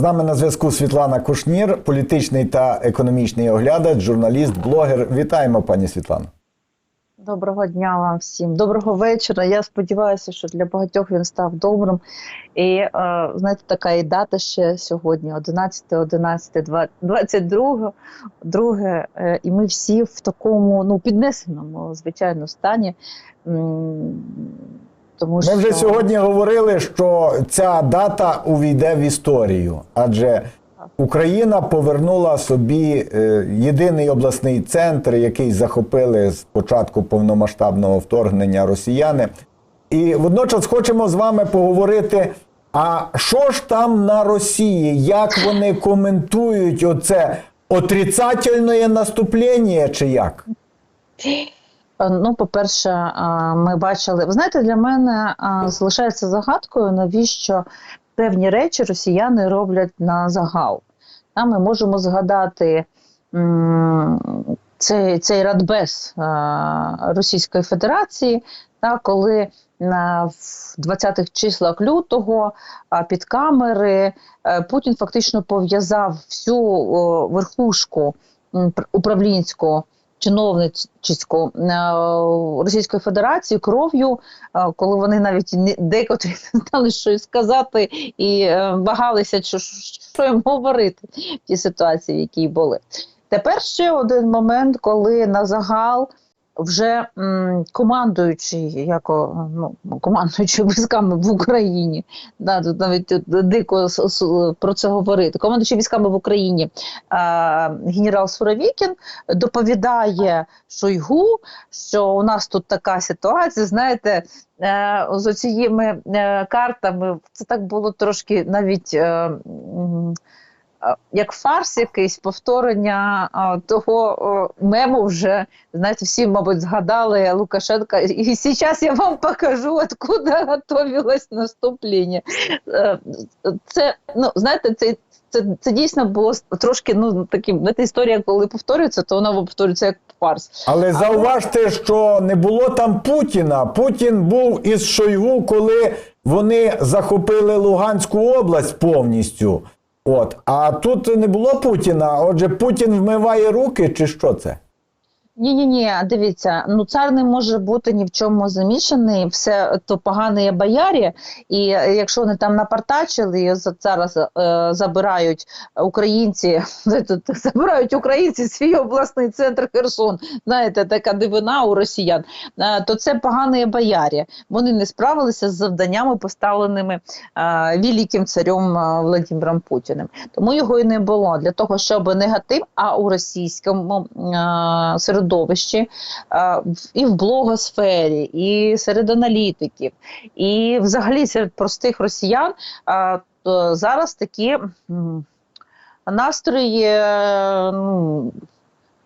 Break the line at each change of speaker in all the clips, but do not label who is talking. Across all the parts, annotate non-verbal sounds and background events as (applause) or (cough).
З нами на зв'язку Світлана Кушнір, політичний та економічний оглядач, журналіст, блогер. Вітаємо, пані Світлано.
Доброго дня вам всім, доброго вечора. Я сподіваюся, що для багатьох він став добрим. І е, знаєте, така і дата ще сьогодні: 11, 11, 22, друге, е, і ми всі в такому ну піднесеному, звичайно, стані. Тому
Ми
що
вже сьогодні говорили, що ця дата увійде в історію, адже Україна повернула собі е, єдиний обласний центр, який захопили з початку повномасштабного вторгнення росіяни. І водночас хочемо з вами поговорити. А що ж там на Росії? Як вони коментують оце отрицательне наступлення, чи як? (laughs)
Е, Ну, по-перше, ми бачили. Ви знаєте, для мене залишається загадкою, навіщо певні речі росіяни роблять на загал. Та Ми можемо згадати цей, цей радбез Російської Федерації, та, коли в 20-х числах лютого під камери е, Путін фактично пов'язав всю верхушку управлінську чиновничську е, Російської Федерації кров'ю, е, коли вони навіть не- декотрі не знали, що сказати, і е, вагалися, що, що їм говорити в тій ситуації, в якій були. Тепер ще один момент, коли на загал вже м, командуючий, як ну, командуючий військами в Україні, да, тут навіть дико про це говорити. Командуючий військами в Україні е, генерал Суровікін доповідає Шойгу, що у нас тут така ситуація, знаєте, е, з оцією е, картами це так було трошки навіть. Е, е, як фарс якийсь повторення того о, мему вже знаєте, всі, мабуть, згадали Лукашенка. І зараз я вам покажу, откуда готовилось наступлення. Е, Це ну знаєте, це. Це, це дійсно було трошки ну таким. Знаєте, історія, коли повторюється, то вона повторюється як фарс.
Але зауважте, що не було там Путіна. Путін був із Шойгу, коли вони захопили Луганську область повністю. От, а тут не було Путіна. Отже, Путін вмиває руки, чи що це?
Ні, ні, ні, дивіться, ну цар не може бути ні в чому замішаний, все то погане боярі, і е, якщо вони там напартачили, і за- зараз е, забирають українці, (laughs) забирають українці (laughs) свій обласний центр Херсон. Знаєте, така дивина у росіян, е, то це погане боярі. Вони не справилися з завданнями, поставленими е, великим царем е, Владимиром Путіним. Тому його і не було для того, щоб негатив, а у російському е, середовищі е, і в блогосфері, і серед аналітиків, і взагалі серед простих росіян е, зараз такі настрої.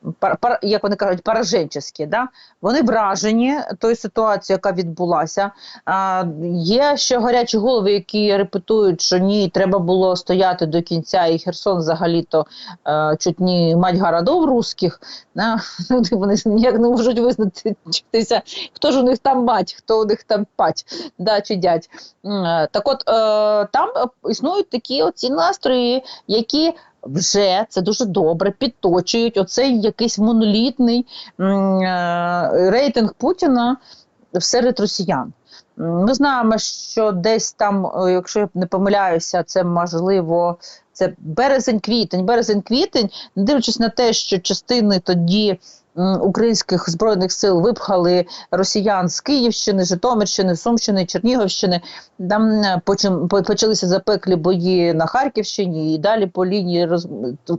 Ну, як вони кажуть, пораженчеські, да? вони вражені тою ситуацією, яка відбулася. А, є ще гарячі голови, які репетують, що ні, треба було стояти до кінця, і Херсон взагалі-то е, чуть не мать городов русських. Да? (laughs) Вони ніяк не можуть визначитися, хто ж у них там мать, хто у них там пать, да, чи дядь. Е, Так от, е, там існують такі оці настрої, які вже це дуже добре підточують оцей якийсь монолітний е, рейтинг Путіна серед росіян. Ми знаємо, що десь там, е, якщо я не помиляюся, це можливо. Це березень-квітень, березень-квітень, не дивлячись на те, що частини тоді українських збройних сил випхали росіян з Київщини, Житомирщини, Сумщини, Чернігівщини. Там е, почалися запеклі бої на Харківщині і далі по лінії роз...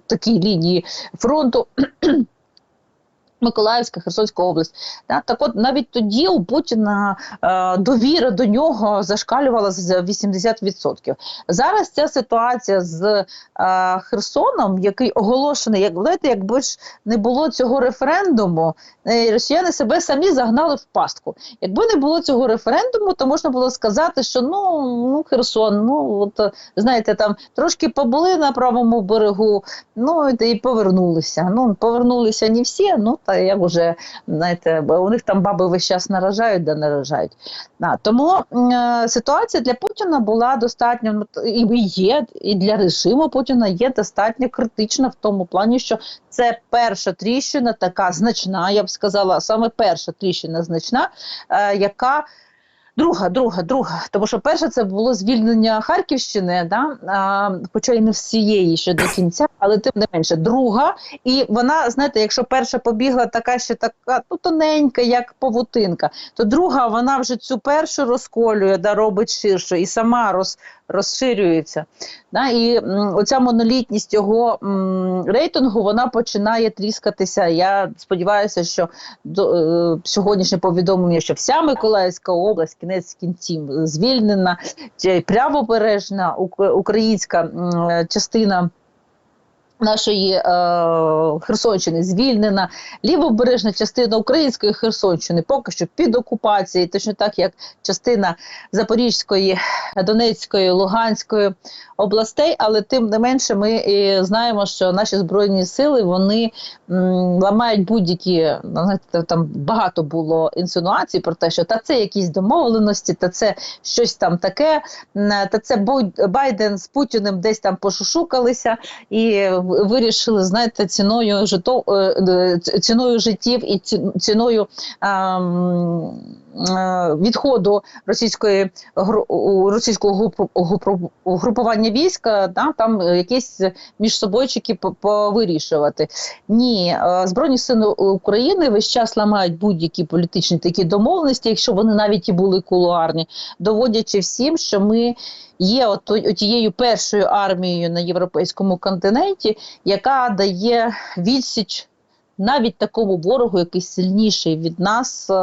такій лінії фронту. Миколаївська, Херсонська область. Так от навіть тоді у Путіна е, довіра до нього зашкалювала з 80%. Зараз ця ситуація з е, Херсоном, який оголошений, як знаєте, якби ж не було цього референдуму, е, росіяни себе самі загнали в пастку. Якби не було цього референдуму, то можна було сказати, що ну, ну Херсон, ну от знаєте, там трошки побули на правому берегу, ну і повернулися. Ну повернулися не всі, ну та як уже знаєте, у них там баби весь час наражають, да наражають. А, тому е, ситуація для Путіна була достатньо ну, і є, і для режиму Путіна є достатньо критична в тому плані, що це перша тріщина, така значна, я б сказала, саме перша тріщина значна, е, яка. Друга, друга, друга. Тому що перше це було звільнення Харківщини, да? а, хоча й не всієї ще до кінця, але тим не менше. Друга, і вона, знаєте, якщо перша побігла така ще така ну, тоненька, як павутинка, то друга вона вже цю першу розколює, да, робить ширше і сама роз, розширюється. Да? І оця монолітність його рейтингу вона починає тріскатися. Я сподіваюся, що до, е, сьогоднішнє повідомлення, що вся Миколаївська область кінець кінців звільнена, чи правобережна українська е, частина. Нашої е, Херсонщини звільнена лівобережна частина української Херсонщини поки що під окупацією, точно так як частина Запорізької, Донецької, Луганської областей, але тим не менше ми і знаємо, що наші збройні сили вони м, ламають будь-які ну, знаєте, там багато було інсинуацій про те, що та це якісь домовленості, та це щось там таке, та це Байден з Путіним десь там пошушукалися і вирішили, знаєте, ціною жито, е, ціною життів і ціною е, відходу російської російського групу- групу- війська, да, там якісь між собойчики по- повирішувати. Ні, е, збройні сили України весь час ламають будь-які політичні такі домовленості, якщо вони навіть і були кулуарні, доводячи всім, що ми. Є от тією першою армією на європейському континенті, яка дає відсіч навіть такому ворогу, який сильніший від нас е,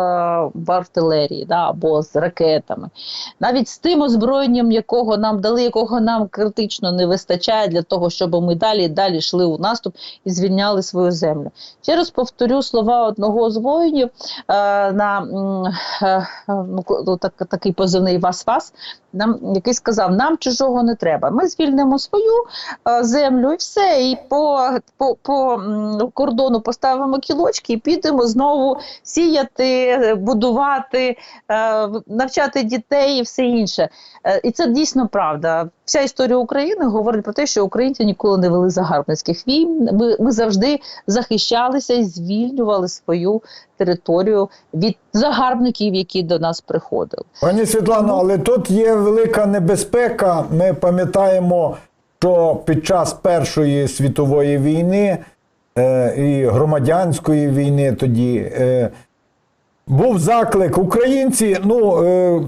в артилерії да, або з ракетами, навіть з тим озброєнням, якого нам дали, якого нам критично не вистачає для того, щоб ми далі і далі йшли у наступ і звільняли свою землю. Ще раз повторю слова одного з воїнів е, на м, е, ну, так, такий позивний вас-вас, нам який сказав: нам чужого не треба. Ми звільнимо свою е, землю і все. І по, по, по кордону поставимо кілочки і підемо знову сіяти, будувати, е, навчати дітей і все інше. Е, І це дійсно правда. Вся історія України говорить про те, що українці ніколи не вели загарбницьких війн. Ми, ми завжди захищалися і звільнювали свою територію від загарбників, які до нас приходили.
Пані Світлано, але тут є велика небезпека. Ми пам'ятаємо, що під час Першої світової війни е, і громадянської війни тоді е, був заклик українці. ну, е,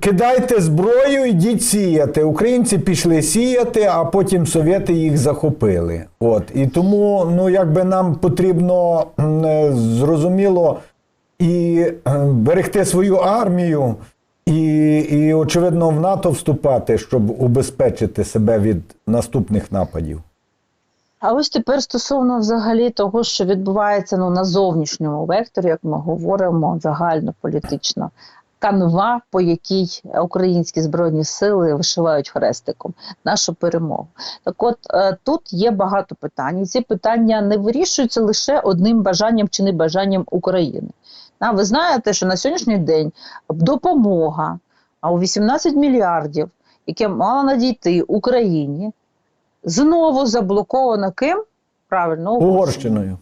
Кидайте зброю, йдіть сіяти. Українці пішли сіяти, а потім совєти їх захопили. От і тому, ну якби нам потрібно е, зрозуміло і е, берегти свою армію, і, і очевидно в НАТО вступати, щоб убезпечити себе від наступних нападів.
А ось тепер стосовно взагалі того, що відбувається ну, на зовнішньому векторі, як ми говоримо, загальнополітично. Канва, по якій українські збройні сили вишивають хрестиком нашу перемогу. Так от е, тут є багато питань, і ці питання не вирішуються лише одним бажанням чи небажанням України. А ви знаєте, що на сьогоднішній день допомога а у 18 мільярдів, яке мало надійти Україні, знову заблоковано ким? Правильно,
Угорщиною.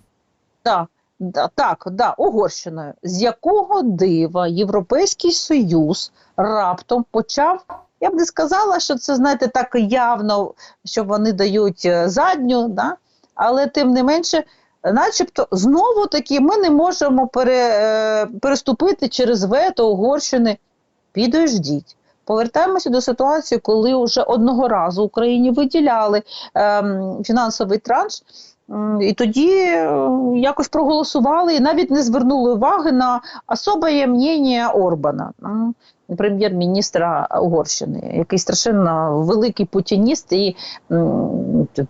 Да, да, так, да, Угорщиною. З якого дива Європейський Союз раптом почав. Я б не сказала, що це, знаєте, так явно, що вони дають е, задню, да? але тим не менше, начебто, знову таки ми не можемо пере, е, переступити через вето Угорщини. Підождіть. Повертаємося до ситуації, коли вже одного разу Україні виділяли ем, фінансовий транш, і тоді е, якось проголосували і навіть не звернули уваги на особе мнення Орбана, прем'єр-міністра Угорщини, який страшенно великий путініст, і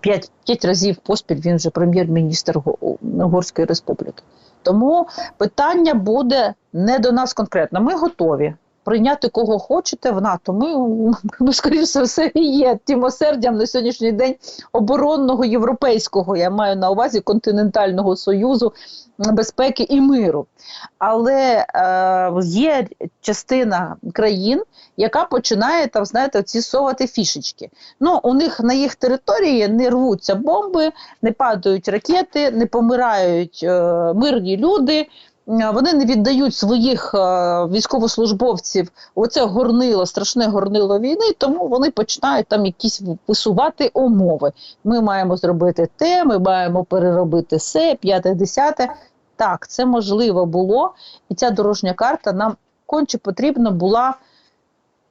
п'ять, п'ять разів поспіль він вже прем'єр-міністр Угорської республіки. Тому питання буде не до нас конкретно. Ми готові. Прийняти кого хочете в НАТО. Ми, ми скоріше все, і є тим осердям на сьогоднішній день оборонного європейського, я маю на увазі континентального союзу безпеки і миру. Але е, є частина країн, яка починає там, знаєте, совати фішечки. Ну, у них на їх території не рвуться бомби, не падають ракети, не помирають е, мирні люди. Е, Вони не віддають своїх е, військовослужбовців оце горнило, страшне горнило війни, тому вони починають там якісь висувати умови. Ми маємо зробити те, ми маємо переробити все, п'яте, десяте. Так, це можливо було, і ця дорожня карта нам конче потрібна була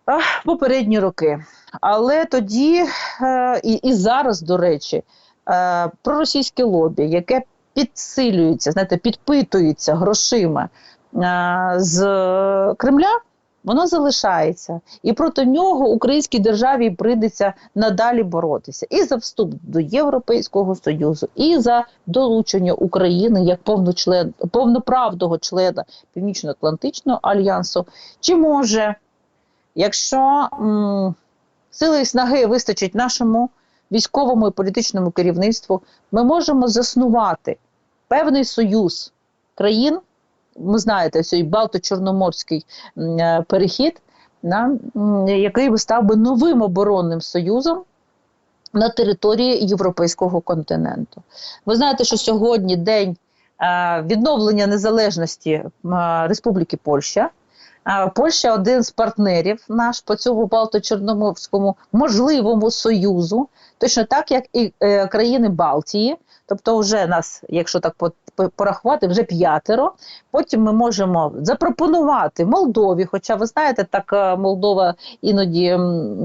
ах, попередні роки. Але тоді е, і, і зараз, до речі, е, проросійське лобі, яке підсилюється, знаєте, підпитується грошима з Кремля, воно залишається. І проти нього українській державі прийдеться надалі боротися і за вступ до Європейського Союзу, і за долучення України як повночлен, повноправного члена Північно-Атлантичного альянсу. Чи може, якщо м, сили і снаги вистачить нашому військовому і політичному керівництву, ми можемо заснувати певний союз країн. Ви знаєте, цей Балто-Чорноморський е, перехід, на, який би став би новим оборонним союзом на території європейського континенту. Ви знаєте, що сьогодні день е, відновлення незалежності е, Республіки Польща. Польща один з партнерів наш по цьому Балто-Чорноморському можливому союзу, точно так як і країни Балтії. Тобто, вже нас, якщо так по- по- порахувати, вже п'ятеро. Потім ми можемо запропонувати Молдові. Хоча ви знаєте, так е, Молдова іноді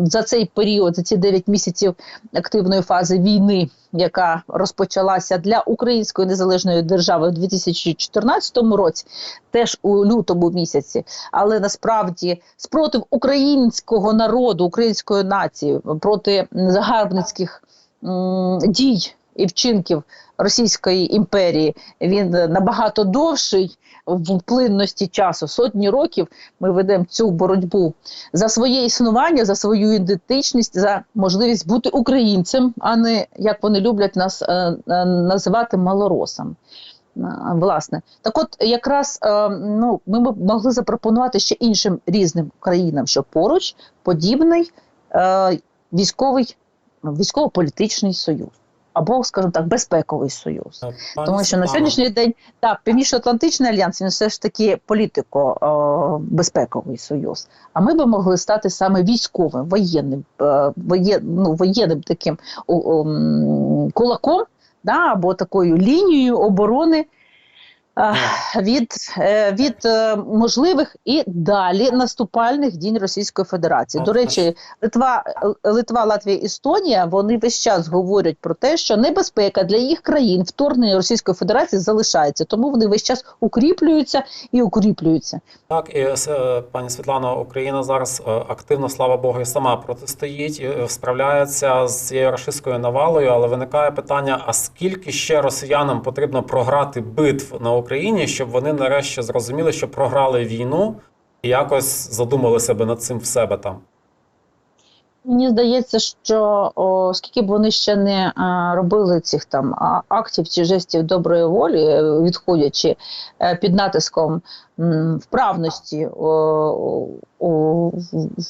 за цей період, за ці 9 місяців активної фази війни, яка розпочалася для української незалежної держави в 2014 році, теж у лютому місяці, але насправді спротив українського народу, української нації проти загарбницьких дій і вчинків Російської імперії він набагато довший в плинності часу. Сотні років ми ведемо цю боротьбу за своє існування, за свою ідентичність, за можливість бути українцем, а не як вони люблять нас е, е, називати малоросом. Е, Власне, так от якраз ну, ми могли запропонувати ще іншим різним країнам, що поруч подібний військовий військово-політичний союз. Або, скажімо так, безпековий союз,
Пані
тому що на сьогоднішній день так Північно-Атлантичний альянс він все ж таки політико-безпековий союз. А ми би могли стати саме військовим, воєнним, е, воєн, ну, воєнним таким о, о, кулаком, да, або такою лінією оборони. Від, е, від е, можливих і далі наступальних дій Російської Федерації. До речі, Литва, Литва, Латвія, Естонія вони весь час говорять про те, що небезпека для їх країн вторгнення Російської Федерації залишається, тому вони весь час укріплюються і укріплюються.
Так, і е, пані Світлано, Україна зараз активно, слава Богу, і сама протистоїть, і справляється з цією рашистською навалою, але виникає питання: а скільки ще росіянам потрібно програти битв на Україні, щоб вони нарешті зрозуміли, що програли війну і якось задумали себе над цим в себе там?
Мені здається, що о, скільки б вони ще не а, робили цих там актів чи жестів доброї волі, е, відходячи е, під натиском вправності о, в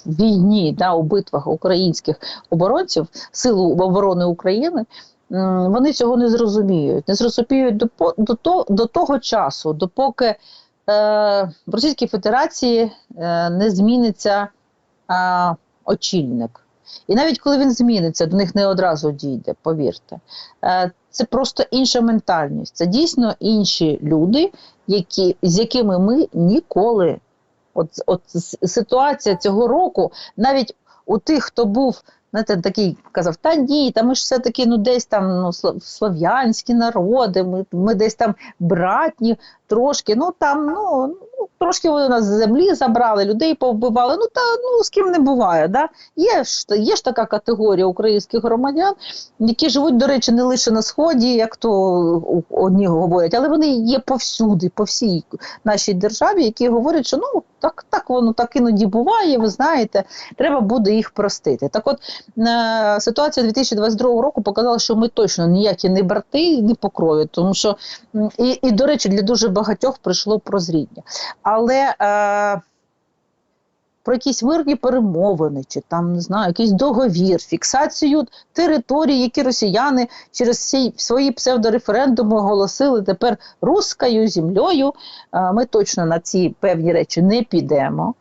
війні, да, у битвах українських оборонців, сил оборони України. Вони цього не зрозуміють. Не зрозуміють до, по- до, до того часу, допоки е, в Російській Федерації е, не зміниться е, очільник. І навіть коли він зміниться, до них не одразу дійде, повірте. Е, Це просто інша ментальність. Це дійсно інші люди, які, з якими ми ніколи. От, от ситуація цього року, навіть у тих, хто був знаєте, такий казав, та ні, та ми ж все-таки ну, десь там ну, слов'янські народи, ми, ми десь там братні, трошки, ну там, ну, ну трошки вони нас з землі забрали, людей повбивали. Ну та ну з ким не буває. Да? Є ж є ж така категорія українських громадян, які живуть, до речі, не лише на сході, як то одні говорять, але вони є повсюди, по всій нашій державі, які говорять, що ну Так, так воно так іноді буває, ви знаєте, треба буде їх простити. Так от е, ситуація 2022 року показала, що ми точно ніякі не брати, не по крові, тому що і, і до речі, для дуже багатьох прийшло прозріння. Але е, про якісь мирні перемовини, чи там не знаю, якийсь договір, фіксацію територій, які росіяни через свої псевдореферендуми оголосили тепер рускою землею. Е, Ми точно на ці певні речі не підемо.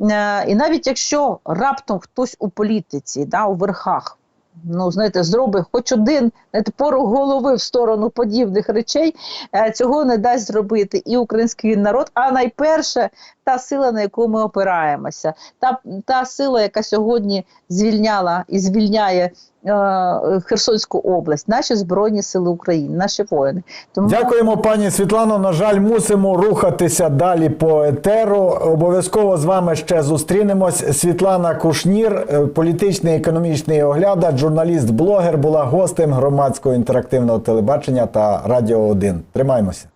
Е, І навіть якщо раптом хтось у політиці, да, у верхах, ну знаєте, зробить хоч один знаєте, пору голови в сторону подібних речей, е, цього не дасть зробити і український народ, а найперше та сила, на яку ми опираємося, та, та сила, яка сьогодні звільняла і звільняє е, Херсонську область, наші збройні сили України, наші воїни. Тому
Дякуємо, пані Світлано. На жаль, мусимо рухатися далі по етеру. Обов'язково з вами ще зустрінемось. Світлана Кушнір, е, політичний економічний оглядач, журналіст-блогер, була гостем громадського інтерактивного телебачення та Радіо 1. Тримаймося.